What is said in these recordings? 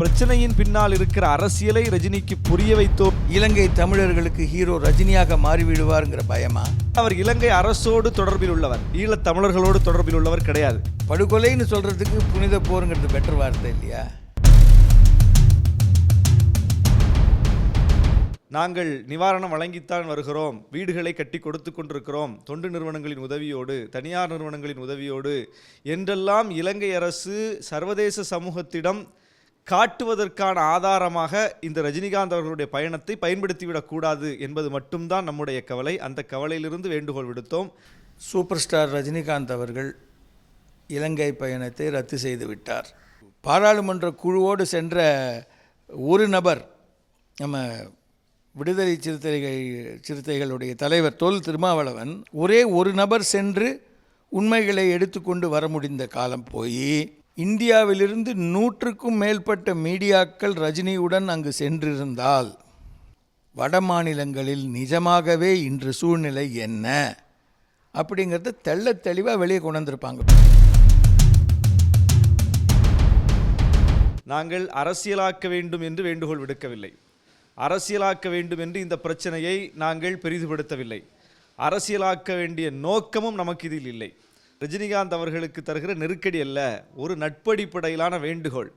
பிரச்சனையின் பின்னால் இருக்கிற அரசியலை ரஜினிக்கு புரிய வைத்தோம் இலங்கை தமிழர்களுக்கு ஹீரோ ரஜினியாக மாறிவிடுவாருங்கிற பயமா? அவர் இலங்கை அரசோடு தொடர்பில் உள்ளவர். ஈழத் தமிழர்களோடு தொடர்பில் உள்ளவர் கிடையாது. படுகொலைன்னு சொல்றதுக்கு புனித போருங்கிறது பெட்டர் வார்த்தை இல்லையா? நாங்கள் நிவாரணம் வழங்கித்தான் வருகிறோம். வீடுகளை கட்டி கொடுத்து கொண்டிருக்கிறோம். தொண்டு நிறுவனங்களின் உதவியோடு தனியார் நிறுவனங்களின் உதவியோடு என்றெல்லாம் இலங்கை அரசு சர்வதேச சமூகத்திடம் காட்டுவதற்கான ஆதாரமாக இந்த ரஜினிகாந்த் அவர்களுடைய பயணத்தை பயன்படுத்திவிடக்கூடாது என்பது மட்டும்தான் நம்முடைய கவலை. அந்த கவலையிலிருந்து வேண்டுகோள் விடுத்தோம். சூப்பர் ஸ்டார் ரஜினிகாந்த் அவர்கள் இலங்கை பயணத்தை ரத்து செய்து விட்டார். பாராளுமன்ற குழுவோடு சென்ற ஒரு நபர் நம்ம விடுதலை சிறுத்தைகள் சிறுத்தைகளுடைய தலைவர் தொல் திருமாவளவன் ஒரே ஒரு நபர் சென்று உண்மைகளை எடுத்துக்கொண்டு வர முடிந்த காலம் போய் இந்தியாவிலிருந்து நூற்றுக்கும் மேற்பட்ட மீடியாக்கள் ரஜினியுடன் அங்கு சென்றிருந்தால் வட மாநிலங்களில் நிஜமாகவே இன்று சூழ்நிலை என்ன? அப்படிங்கிறத தெள்ள தெளிவாக வெளியே கொண்டு வந்திருப்பாங்க. நாங்கள் அரசியலாக்க வேண்டும் என்று வேண்டுகோள் விடுக்கவில்லை. அரசியலாக்க வேண்டும் என்று இந்த பிரச்சனையை நாங்கள் பெரிதுபடுத்தவில்லை. அரசியலாக்க வேண்டிய நோக்கமும் நமக்கு இதில் இல்லை. ரஜினிகாந்த் அவர்களுக்கு தருகிற நெருக்கடி அல்ல ஒரு நட்படிப்படையிலான வேண்டுகோள்.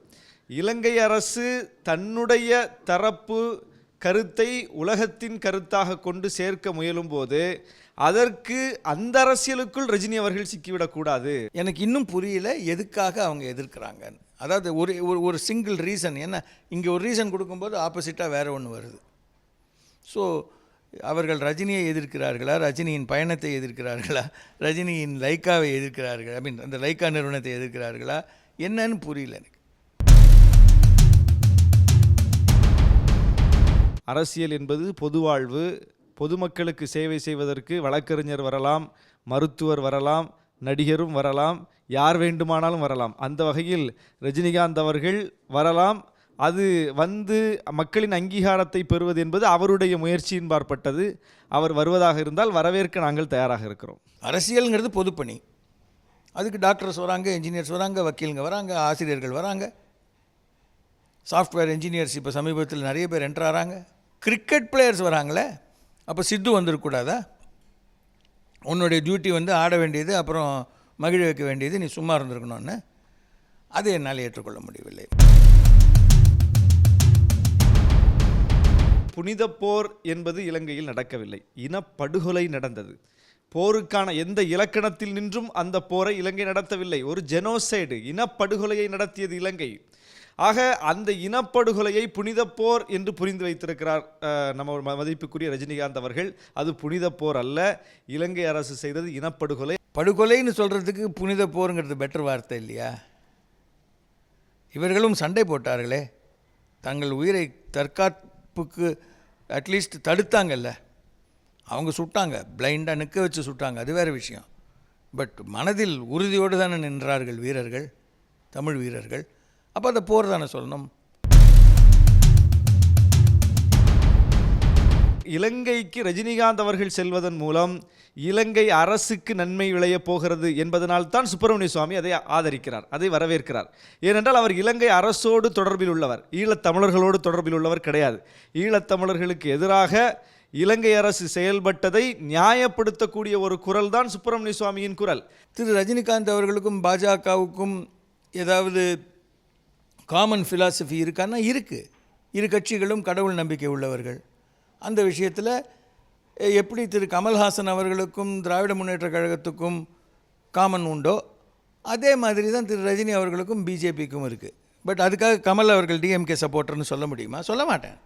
இலங்கை அரசு தன்னுடைய தரப்பு கருத்தை உலகத்தின் கருத்தாக கொண்டு சேர்க்க முயலும்போது அதற்கு அந்த அரசியலுக்குள் ரஜினி அவர்கள் சிக்கிவிடக்கூடாது எனக்கு இன்னும் புரியல எதுக்காக அவங்க எதிர்க்கிறாங்க. அதாவது ஒரு ஒரு ஒரு சிங்கிள் ரீசன் என்ன? இங்கே ஒரு ரீசன் கொடுக்கும்போது ஆப்போசிட்டாக வேறு ஒன்று வருது. ஸோ அவர்கள் ரஜினியை எதிர்க்கிறார்களா? ரஜினியின் பயணத்தை எதிர்க்கிறார்களா? ரஜினியின் லைக்காவை எதிர்க்கிறார்கள்? ஐ மீன் அந்த லைக்கா நிறுவனத்தை எதிர்க்கிறார்களா? என்னன்னு புரியல எனக்கு. அரசியல் என்பது பொதுவாழ்வு பொதுமக்களுக்கு சேவை செய்வதற்கு வழக்கறிஞர் வரலாம் மருத்துவர் வரலாம் நடிகரும் வரலாம் யார் வேண்டுமானாலும் வரலாம். அந்த வகையில் ரஜினிகாந்த் அவர்கள் வரலாம் அது வந்து மக்களின் அங்கீகாரத்தை பெறுவது என்பது அவருடைய முயற்சியின் பார்ப்பட்டது. அவர் வருவதாக இருந்தால் வரவேற்க நாங்கள் தயாராக இருக்கிறோம். அரசியலுங்கிறது பொதுப்பணி. அதுக்கு டாக்டர்ஸ் வராங்க இன்ஜினியர்ஸ் வராங்க வக்கீலுங்க வராங்க ஆசிரியர்கள் வராங்க. சாஃப்ட்வேர் இன்ஜினியர்ஸ் இப்போ சமீபத்தில் நிறைய பேர் என்ட்ராகிறாங்க கிரிக்கெட் பிளேயர்ஸ் வராங்களே அப்போ சித்து வந்துடக்கூடாதா உன்னுடைய டியூட்டி வந்து ஆட வேண்டியது அப்புறம் மகிழ வைக்க வேண்டியது நீ சும்மா இருந்திருக்கணும்னு. அதை என்னால் ஏற்றுக்கொள்ள முடியவில்லை. புனித போர் என்பது இலங்கையில் நடக்கவில்லை. இனப்படுகொலை நடந்தது. போருக்கான எந்த இலக்கணத்தில் நின்றும் அந்த போரை இலங்கை நடத்தவில்லை. ஒரு ஜெனோசைடு இனப்படுகொலையை நடத்தியது இலங்கை. ஆக அந்த இனப்படுகொலையை புனித போர் என்று புரிந்து வைத்திருக்கிறார் நம்ம ம- மதிப்புக்குரிய ரஜினிகாந்த் அவர்கள். அது புனித போர் அல்ல. இலங்கை அரசு செய்தது இனப்படுகொலை. படுகொலைன்னு சொல்கிறதுக்கு புனித போருங்கிறது பெட்டர் வார்த்தை இல்லையா? இவர்களும் சண்டை போட்டார்களே. தங்கள் உயிரை தற்காத் தற்காப்புக்கு அட்லீஸ்ட் தடுத்தாங்கல்ல. அவங்க சுட்டாங்க. பிளைண்டாக நிற்க வச்சு சுட்டாங்க. அது வேறு விஷயம். பட் மனதில் உறுதியோடு தானே நின்றார்கள் வீரர்கள் தமிழ் வீரர்கள். அப்போ அந்த போர் தானே சொல்லணும்? இலங்கைக்கு ரஜினிகாந்த் அவர்கள் செல்வதன் மூலம் இலங்கை அரசுக்கு நன்மை விளையப் போகிறது என்பதனால் தான் சுப்பிரமணிய சுவாமி அதை ஆதரிக்கிறார் அதை வரவேற்கிறார். ஏனென்றால் அவர் இலங்கை அரசோடு தொடர்பில் உள்ளவர். ஈழத்தமிழர்களோடு தொடர்பில் உள்ளவர் கிடையாது. ஈழத்தமிழர்களுக்கு எதிராக இலங்கை அரசு செயல்பட்டதை நியாயப்படுத்தக்கூடிய ஒரு குரல் தான் சுப்பிரமணிய சுவாமியின் குரல். திரு ரஜினிகாந்த் அவர்களுக்கும் பாஜகவுக்கும் ஏதாவது காமன் ஃபிலாசபி இருக்கான்னா இருக்குது இரு கட்சிகளும் கடவுள் நம்பிக்கை உள்ளவர்கள். அந்த விஷயத்தில் எப்படி திரு கமல்ஹாசன் அவர்களுக்கும் திராவிட முன்னேற்ற கழகத்துக்கும் காமன் உண்டோ அதே மாதிரி தான் திரு ரஜினி அவர்களுக்கும் பிஜேபிக்கும் இருக்குது பட் அதுக்காக கமல் அவர்கள் டிஎம்கே சப்போர்ட்டர்னு சொல்ல முடியுமா? சொல்ல மாட்டேன்.